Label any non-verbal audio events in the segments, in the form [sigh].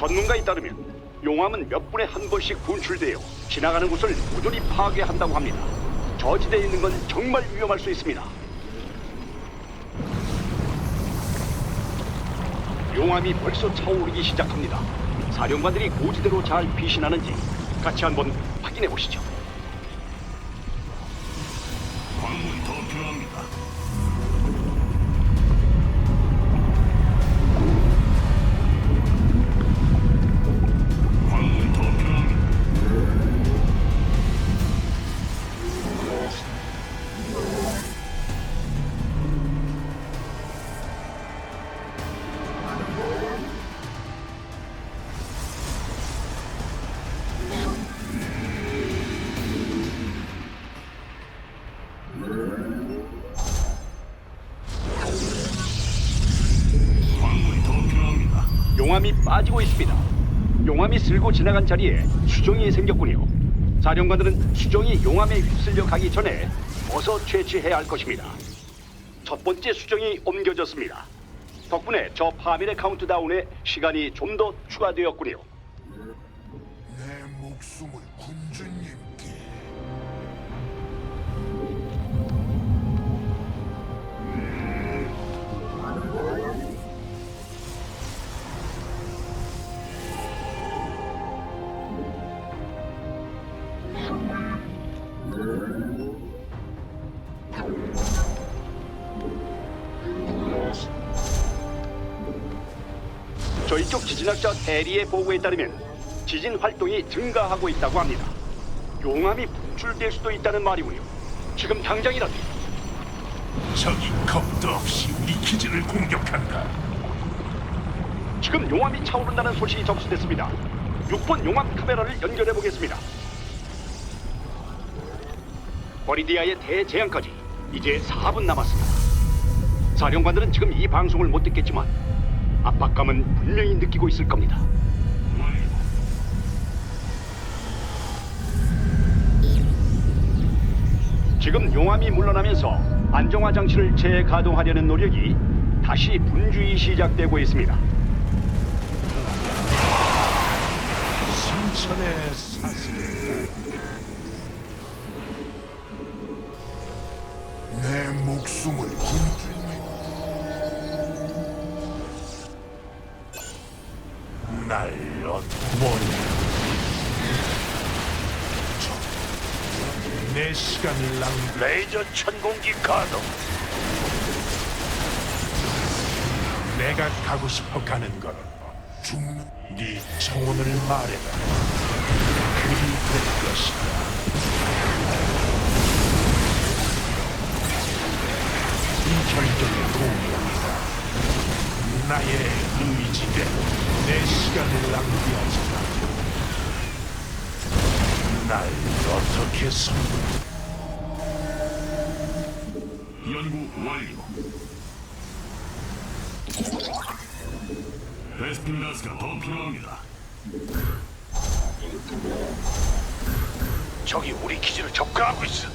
전문가에 따르면 용암은 몇 분에 한 번씩 분출되어 지나가는 곳을 모조리 파괴한다고 합니다. 저지대에 있는 건 정말 위험할 수 있습니다. 용암이 벌써 차오르기 시작합니다. 사령관들이 고지대로 잘 피신하는지 같이 한번 확인해 보시죠. 용암이 빠지고 있습니다. 용암이 쓸고 지나간 자리에 수정이 생겼군요. 사령관들은 수정이 용암에 휩쓸려 가기 전에 어서 채취해야 할 것입니다. 첫 번째 수정이 옮겨졌습니다. 덕분에 저 파밀의 카운트다운에 시간이 좀 더 추가되었군요. 대리의 보고에 따르면 지진 활동이 증가하고 있다고 합니다. 용암이 분출될 수도 있다는 말이군요. 지금 당장이라도 적이 겁도 없이 우리 기지를 공격한다. 지금 용암이 차오른다는 소식이 접수됐습니다. 6번 용암 카메라를 연결해 보겠습니다. 버리디아의 대재앙까지 이제 4분 남았습니다. 사령관들은 지금 이 방송을 못 듣겠지만 압박감은 분명히 느끼고 있을 겁니다. 지금 용암이 물러나면서 안정화 장치를 재가동하려는 노력이 다시 분주히 시작되고 있습니다. 승천의 사슬. 내 목숨을 군 날려 뭐냐? 내 시간을 낭 레이저 천공기 가동. 내가 가고 싶어 가는 건 죽는 네 청혼을 말해라. 그리 될 것이다. 이 결정에 동의합니다. 나의 의지대로 내 시간을 낭비하지 마. 날 어떻게 선물? 연구 완료. 베스핀 가스가 더 필요합니다. 적이 우리 기지를 접근하고 있어.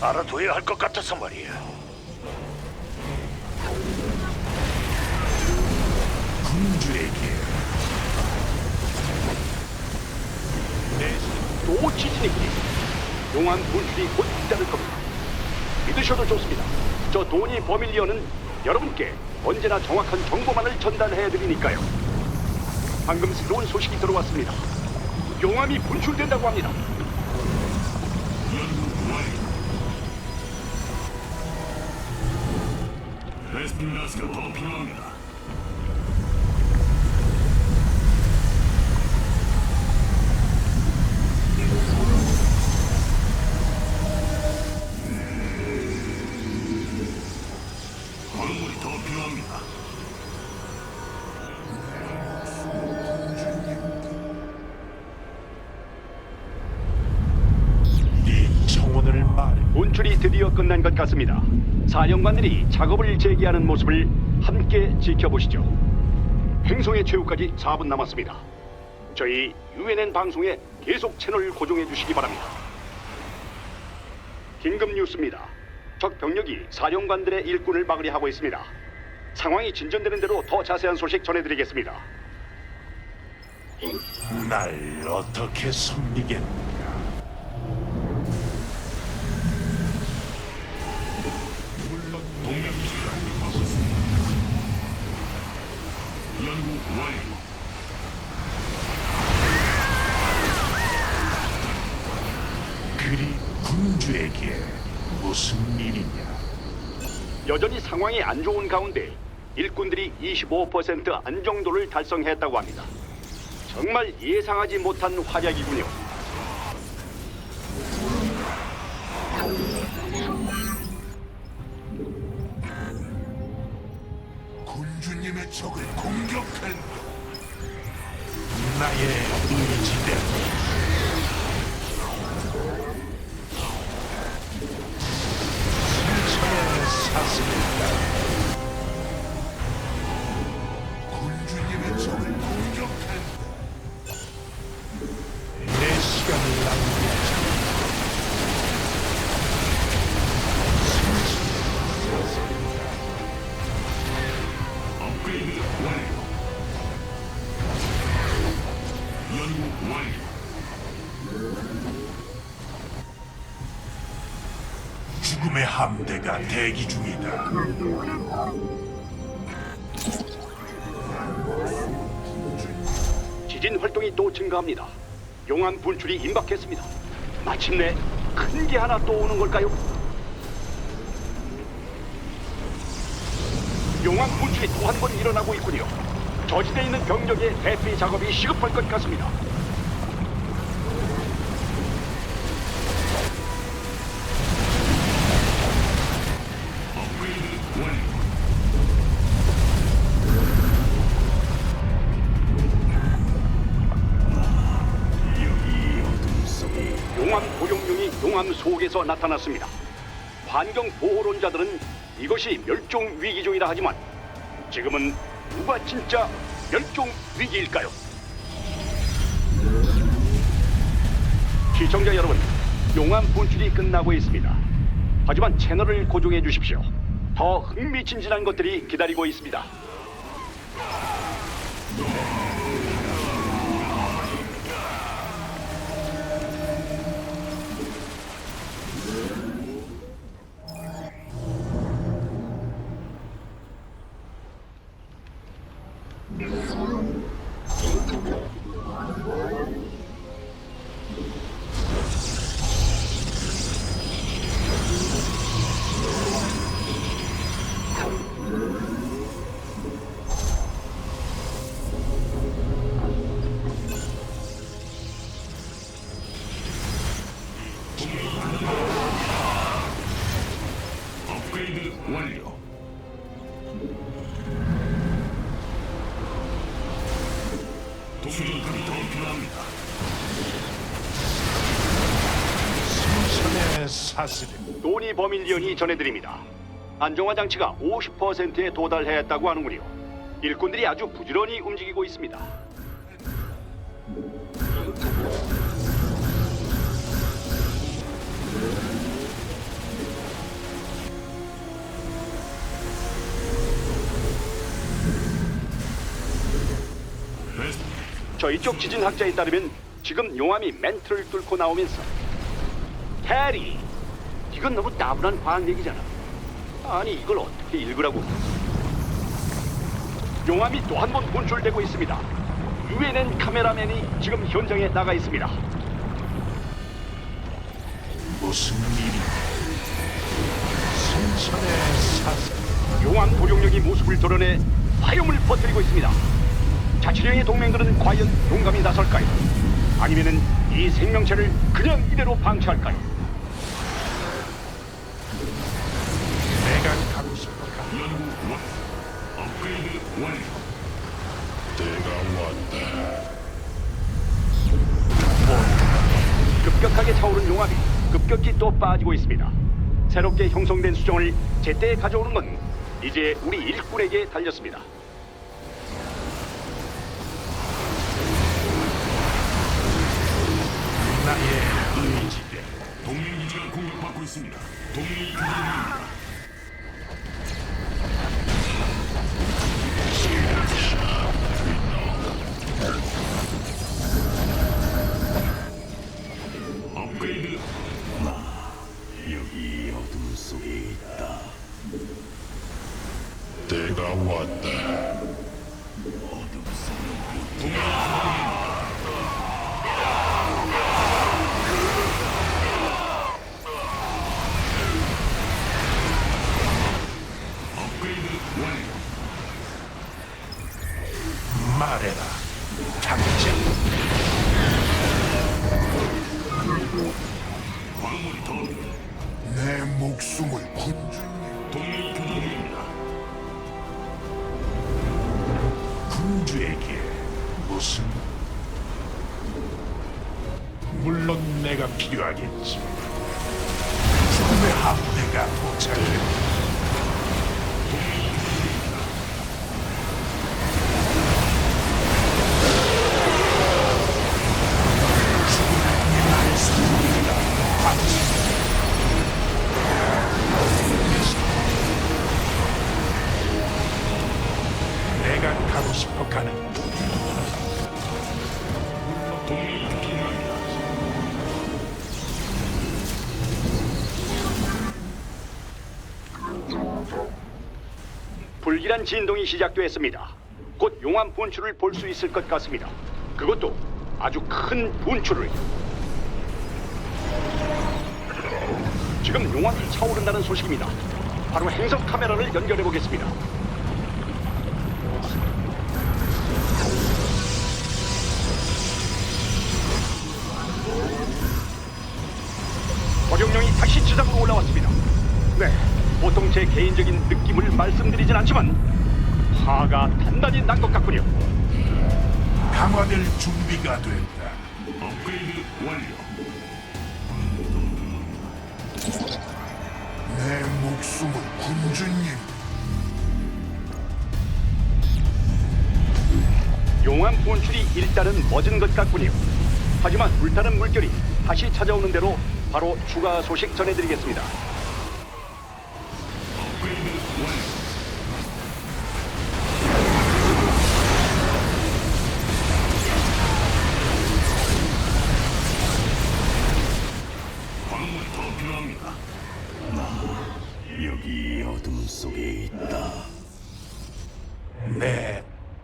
알아둬야 할 것 같아서 말이야. 군주에게 내또 지진이군요. 용암 분출이 곧 잇따를 겁니다. 믿으셔도 좋습니다. 저 도니 버밀리언은 여러분께 언제나 정확한 정보만을 전달해 드리니까요. 방금 새로운 소식이 들어왔습니다. 용암이 분출된다고 합니다. 베스핀 가스가 더 필요합니다. 같습니다. 사령관들이 작업을 재개하는 모습을 함께 지켜보시죠. 행성의 최후까지 4분 남았습니다. 저희 UNN 방송에 계속 채널 고정해 주시기 바랍니다. 긴급 뉴스입니다. 적 병력이 사령관들의 일꾼을 막으려 하고 있습니다. 상황이 진전되는 대로 더 자세한 소식 전해드리겠습니다. 날 어떻게 섬기겠는 여전히 상황이 안 좋은 가운데 일꾼들이 25% 안정도를 달성했다고 합니다. 정말 예상하지 못한 활약이군요. 군주님의 적을 공격한다. 나의 의지대로 함대가 대기 중이다. 지진 활동이 또 증가합니다. 용암 분출이 임박했습니다. 마침내 큰 게 하나 또 오는 걸까요? 용암 분출이 또 한 번 일어나고 있군요. 저지대에 있는 병력의 대피 작업이 시급할 것 같습니다. 속에서 나타났습니다. 환경 보호론자들은 이것이 멸종 위기종이라 하지만 지금은 누가 진짜 멸종 위기일까요? 시청자 여러분, 용암 분출이 끝나고 있습니다. 하지만 채널을 고정해 주십시오. 더 흥미진진한 것들이 기다리고 있습니다. 버밀리언이 전해드립니다. 안정화 장치가 50%에 도달했다고 하는군요. 일꾼들이 아주 부지런히 움직이고 있습니다. 저희 쪽 지진학자에 따르면 지금 용암이 멘트를 뚫고 나오면서 해리, 이건 너무 따분한 과학 얘기잖아. 아니 이걸 어떻게 읽으라고? 용암이 또 한 번 분출되고 있습니다. UNN 카메라맨이 지금 현장에 나가 있습니다. 무슨 일이? 승천의 사슬 용암 도룡령이 모습을 드러내 화염을 퍼뜨리고 있습니다. 자치령의 동맹들은 과연 용감히 나설까요? 아니면은 이 생명체를 그냥 이대로 방치할까요? 완료. 내가 왔다. 급격하게 차오른 용암이 급격히 또 빠지고 있습니다. 새롭게 형성된 수정을 제때 가져오는 건 이제 우리 일꾼에게 달렸습니다. 나의 의지대. 동맹 기지가 공격받고 있습니다. 동맹이 교전 중입니다. 업그레이드. 나 여기 어둠 속에 있다. 때가 왔다. 도착했다. 진동이 시작되었습니다. 곧 용암 분출을 볼 수 있을 것 같습니다. 그것도 아주 큰 분출을. 지금 용암이 차오른다는 소식입니다. 바로 행성 카메라를 연결해 보겠습니다. 버룡령이 다시 지상으로 올라왔습니다. 네, 보통 제 개인적인 느낌을 말씀드리진 않지만 화가 단단히 난 것 같군요. 강화될 준비가 됐다. 업그레이드 완료. 내 목숨을 군주님 용암 분출이 일단은 멎은 것 같군요. 하지만 불타는 물결이 다시 찾아오는 대로 바로 추가 소식 전해드리겠습니다.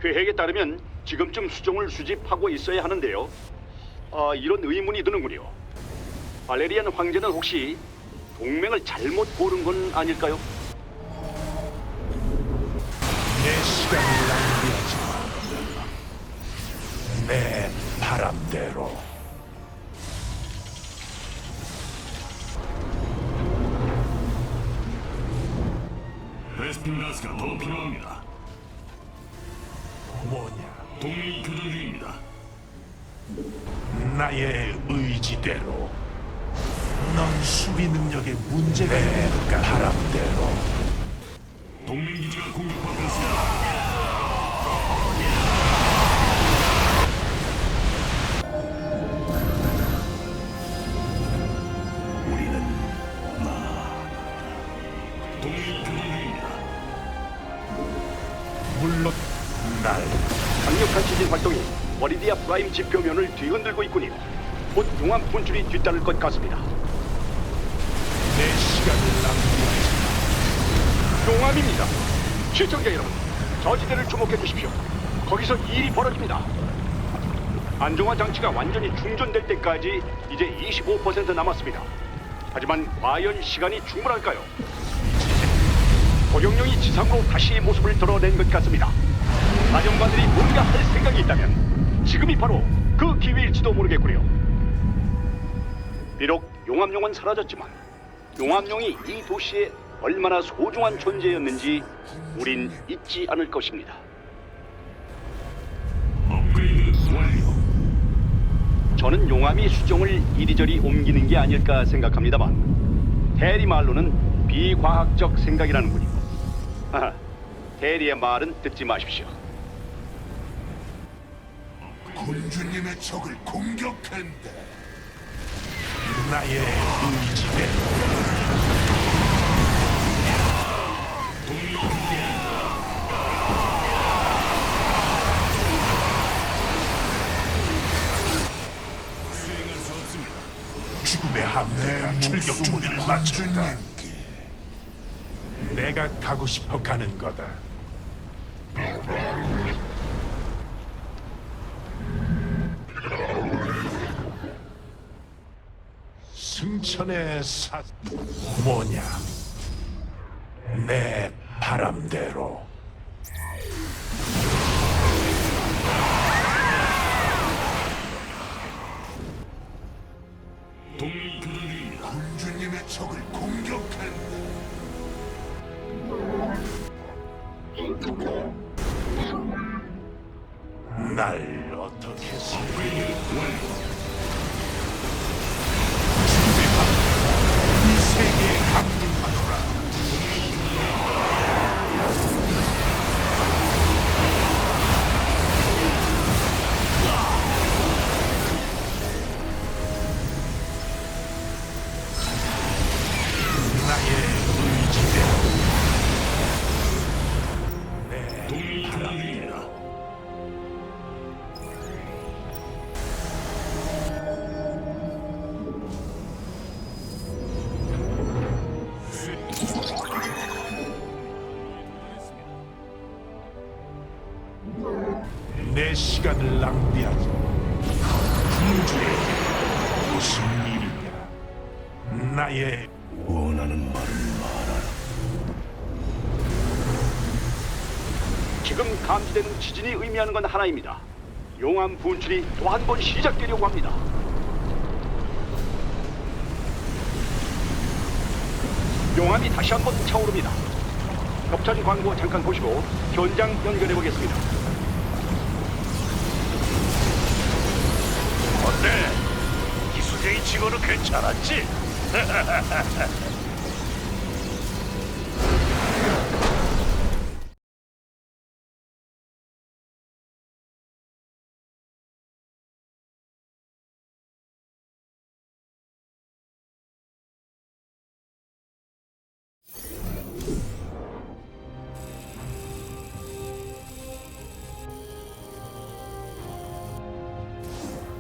계획에 따르면 지금쯤 수정을 수집하고 있어야 하는데요. 아, 이런 의문이 드는군요. 발레리안 황제는 혹시 동맹을 잘못 고른 건 아닐까요? 내 시간을 낭비하지 마. 내 바람대로 베스핀 가스가 더 필요합니다. 동맹이 교전 중입니다. 나의 의지대로. 넌 수비 능력에 문제가 있는 바람대로. 동맹 기지가 공격받고 있습니다. 머리디아 프라임 지표면을 뒤흔들고 있군요. 곧 용암 분출이 뒤따를 것 같습니다. 내 시간을 낭비하지 용암입니다. 시청자 여러분, 저지대를 주목해 주십시오. 거기서 일이 벌어집니다. 안정화 장치가 완전히 충전될 때까지 이제 25% 남았습니다. 하지만 과연 시간이 충분할까요? 고경령이 지상으로 다시 모습을 드러낸 것 같습니다. 사령관들이 뭔가 할 생각이 있다면 지금이 바로 그 기회일지도 모르겠군요. 비록 용암용은 사라졌지만 용암용이 이 도시에 얼마나 소중한 존재였는지 우린 잊지 않을 것입니다. 업그레이드 완료. 저는 용암이 수종을 이리저리 옮기는 게 아닐까 생각합니다만 대리 말로는 비과학적 생각이라는군요. 하하, 대리의 말은 듣지 마십시오. 군주님의 적을 공격한다. 나의 의지대 죽음의 함대가 출격 준비를 마쳤다. 내가 가고 싶어 가는 거다. 승천의 사 뭐냐? 내 바람대로. 군주님의 적을 공격한다. 날 어떻게 살리? 이 시간을 낭비하지 군주에게 무슨 일이냐 나의 원하는 말은 말하라. 지금 감지되는 지진이 의미하는 건 하나입니다. 용암 분출이 또 한 번 시작되려고 합니다. 용암이 다시 한 번 차오릅니다. 협찬 광고 잠깐 보시고 현장 연결해 보겠습니다. 어때? 기수쟁이 치고는 괜찮았지? [laughs]